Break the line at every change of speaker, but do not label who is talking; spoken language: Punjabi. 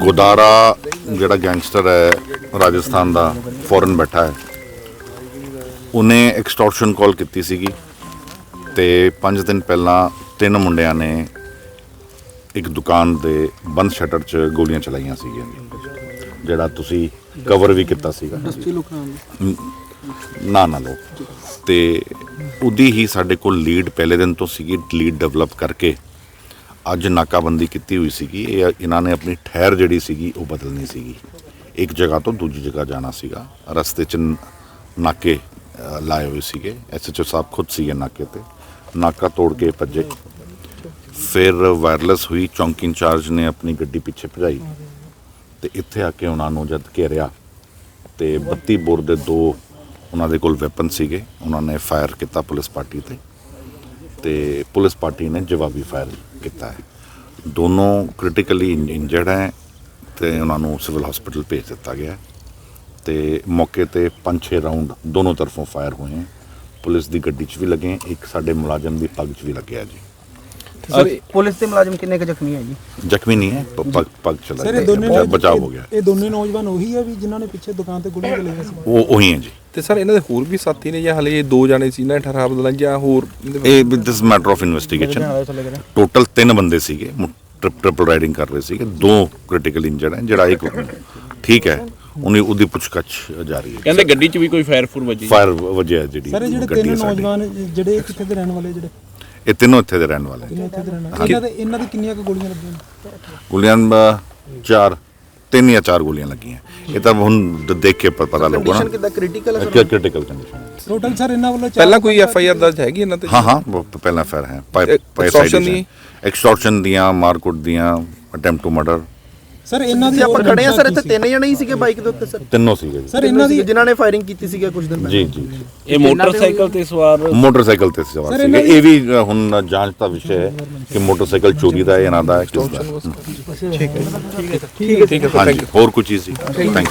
ਗੋਦਾਰਾ ਜਿਹੜਾ ਗੈਂਗਸਟਰ ਹੈ ਰਾਜਸਥਾਨ ਦਾ ਫੋਰਨ ਬੈਠਾ ਹੈ। ਉਹਨੇ ਐਕਸਟੋਰਸ਼ਨ ਕਾਲ ਕੀਤੀ ਸੀਗੀ ਤੇ 5 ਦਿਨ ਪਹਿਲਾਂ ਤਿੰਨ ਮੁੰਡਿਆਂ ਨੇ ਇੱਕ ਦੁਕਾਨ ਦੇ ਬੰਦ ਸ਼ਟਰ 'ਚ ਗੋਲੀਆਂ ਚਲਾਈਆਂ ਸੀਗੀਆਂ। ਜਿਹੜਾ ਤੁਸੀਂ ਕਵਰ ਵੀ ਕੀਤਾ ਸੀਗਾ। ਨ- ਨਾ ਲੋ ਤੇ ਉਹਦੀ ਹੀ ਸਾਡੇ ਕੋਲ ਲੀਡ ਪਹਿਲੇ ਦਿਨ ਤੋਂ ਸੀਗੀ ਲੀਡ ਡਿਵੈਲਪ ਕਰਕੇ ਅੱਜ ਨਾਕਾਬੰਦੀ ਕੀਤੀ ਹੋਈ ਸੀਗੀ, ਇਹ ਇਹਨਾਂ ਨੇ ਆਪਣੀ ਠਹਿਰ ਜਿਹੜੀ ਸੀਗੀ, ਉਹ ਬਦਲਣੀ ਸੀਗੀ। ਇੱਕ ਜਗ੍ਹਾ ਤੋਂ ਦੂਜੀ ਜਗ੍ਹਾ ਜਾਣਾ ਸੀਗਾ। ਰਸਤੇ 'ਚ ਨਾਕੇ ਲਾਏ ਹੋਏ ਸੀਗੇ। ਐਸਐਚਓ ਸਾਹਿਬ ਖੁਦ ਸੀਗੇ ਨਾਕੇ ਤੇ। ਨਾਕਾ ਤੋੜ ਕੇ ਭੱਜੇ। ਫਿਰ ਵਾਇਰਲੈਸ ਹੋਈ, ਚੌਂਕੀ ਇੰਚਾਰਜ ਨੇ ਆਪਣੀ ਗੱਡੀ ਪਿੱਛੇ ਭਜਾਈ। ਤੇ ਇੱਥੇ ਆ ਕੇ ਉਹਨਾਂ ਨੂੰ ਜਦ ਘੇਰਿਆ ਤੇ 32 ਬੋਰ ਦੇ ਦੋ ਉਹਨਾਂ ਦੇ ਕੋਲ ਵੈਪਨ ਸੀਗੇ। ਉਹਨਾਂ ਨੇ ਫਾਇਰ ਕੀਤਾ ਪੁਲਿਸ ਪਾਰਟੀ ਤੇ। ਤੇ ਪੁਲਿਸ ਪਾਰਟੀ ਨੇ ਜਵਾਬੀ ਫਾਇਰ ਕੀਤਾ ਹੈ। ਦੋਨੋਂ ਕ੍ਰਿਟੀਕਲੀ ਇੰਜਰਡ ਹੈ ਤੇ ਉਹਨਾਂ ਨੂੰ ਸਿਵਲ ਹਸਪੀਟਲ ਭੇਜ ਦਿੱਤਾ ਗਿਆ ਹੈ ਤੇ ਮੌਕੇ ਤੇ 5-6 ਰਾਉਂਡ ਦੋਨੋਂ ਤਰਫੋਂ ਫਾਇਰ ਹੋਏ ਪੁਲਿਸ ਦੀ ਗੱਡੀ 'ਚ ਵੀ ਲੱਗੇ ਇੱਕ ਸਾਡੇ ਮੁਲਾਜ਼ਮ ਦੀ ਪੱਗ 'ਚ ਵੀ ਲੱਗਿਆ ਜੀ।
ਸਰ ਪੁਲਿਸ ਦੇ ਮੁਲਾਜ਼ਮ ਕਿੰਨੇ ਕੁ ਜ਼ਖਮੀ ਹੈ ਜੀ?
ਜ਼ਖਮੀ ਨਹੀਂ ਹੈ ਪ- ਪੱਗ ਪੱਗ ਚਲਾ
ਸਰ ਇਹ ਦੋਨੇ
ਗਿਆ ਬਚਾਅ ਹੋ ਗਿਆ।
ਇਹ ਦੋਨੇ ਨੌਜਵਾਨ ਉਹੀ ਆ ਵੀ ਜਿਨ੍ਹਾਂ ਨੇ ਪਿੱਛੇ ਦੁਕਾਨ ਤੇ ਗੋਲੀਆਂ ਚਲਾਈਆਂ ਸੀ।
ਉਹ ਉਹੀ ਹੈ ਜੀ।
ਤੇ ਸਰ ਇਹਨਾਂ ਦੇ ਹੋਰ ਵੀ ਸਾਥੀ ਨੇ ਜਾਂ ਹਲੇ ਇਹ ਦੋ ਜਾਣੇ ਸੀ ਨਾ ਠਹਿਰਾ ਬਦਲਾਂ ਜਾਂ ਹੋਰ ਇਹਦੇ ਵਿੱਚ?
ਇਹ this matter of investigation total ਤਿੰਨ ਬੰਦੇ ਸੀਗੇ ਟ੍ਰਿਪਲ ਰਾਈਡਿੰਗ ਕਰ ਰਹੇ ਸੀਗੇ। ਦੋ ਕ੍ਰਿਟੀਕਲ ਇੰਜਰਡ ਹੈ ਜਿਹੜਾ ਇੱਕ ਠੀਕ ਹੈ ਉਹਨੇ ਉਹਦੀ ਪੁੱਛਗਛ ਜਾਰੀ ਹੈ।
ਕਹਿੰਦੇ ਗੱਡੀ 'ਚ ਵੀ ਕੋਈ ਫਾਇਰ ਫੁਰ ਵੱਜੀ।
ਫਾਇਰ ਵਜਿਆ ਜਿਹੜੀ
ਸਰ ਇਹ ਜਿਹੜੇ
ਗੱਡੀ
ਤਿੰਨ
ਹੈ ਸਾਡੀ।
ਨੌਜਵਾਨ ਜਿਹੜੇ ਕਿੱਥੇ ਦੇ ਰਹਿਣ ਵਾਲੇ ਜਿਹੜੇ?
ਇਹ ਤਿੰਨੋਂ ਇੱਥੇ ਦੇ ਰਹਿਣ ਵਾਲੇ
ਇੱਥੇ ਰਹਿਣ ਇਹਨਾਂ ਦੇ ਇਹਨਾਂ ਦੀ ਕਿੰਨੀਆਂ ਕੁ ਗੋਲੀਆਂ ਲੱਗੀਆਂ? ਨੇ?
ਗੋਲੀਆਂ ਅਹ, ਚਾਰ ਤਿੰਨ ਜਾਂ ਚਾਰ ਗੋਲੀਆਂ ਲੱਗੀਆਂ। ਇਹ ਤਾਂ ਹੁਣ ਦ- ਦੇਖ ਕੇ ਪ- ਪਤਾ ਲੱਗੂਗਾ
ਕੰਡੀਸ਼ਨ
ਨਾ।
ਕਿਦਾਂ? ਕ੍ਰਿਟੀਕਲ ਹੈ sir
critical condition
total sir ਇਹਨਾਂ ਵੱਲੋਂ ਚਾਰ
ਪਹਿਲਾਂ ਕੋਈ ਐਫ ਆਈ ਆਰ ਦਰਜ ਹੈਗੀ ਇਹਨਾਂ ਤੇ?
ਹਾਂ ਹਾਂ ਉਹ ਪ- ਪਹਿਲਾਂ ਫਾਇਰ ਹੈ।
Extortion ਦੀ?
ਐਕਸਟੋਰਸ਼ਨ ਦੀਆਂ ਮਾਰਕੁੱਟ ਦੀਆਂ ਅਟੈਂਪਟ ਟੂ ਮਰਡਰ
ਸਰ ਇਹਨਾਂ ਦੀ
ਆਪਾਂ ਖੜੇ ਆ ਸਰ ਇੱਥੇ? ਤਿੰਨ ਜਣੇ ਹੀ ਸੀਗੇ ਬਾਈਕ ਦੇ ਉੱਤੇ ਸਰ
ਤਿੰਨੋਂ ਸੀਗੇ ਜੀ।
ਸਰ ਇਹਨਾਂ ਦੀ
ਜਿਨ੍ਹਾਂ ਨੇ ਫਾਇਰਿੰਗ ਕੀਤੀ ਸੀਗਾ ਕੁਝ ਦਿਨ
ਜੀ ਜੀ।
ਇਹ ਮੋਟਰਸਾਈਕਲ ਤੇ ਸਵਾਰ
ਮੋਟਰਸਾਈਕਲ ਤੇ ਸਵਾਰ
ਸਰ,
ਸੀਗੇ।
ਇਹਨਾਂ ਦੀ-
ਇਹ ਵੀ ਅ, ਹੁਣ ਜਾਂਚ ਦਾ ਵਿਸ਼ਾ ਹੈ ਕਿ ਮੋਟਰਸਾਈਕਲ ਚੋਰੀ ਦਾ ਹੈ ਇਹਨਾਂ ਦਾ ਹੈ ਕਿਸ ਦਾ
ਠੀਕ ਹੈ ਠੀਕ ਹੈ
ਹਾਂਜੀ
ਯੂ
ਹੋਰ ਕੋਈ ਚੀਜ਼ ਸੀ? ਥੈਂਕ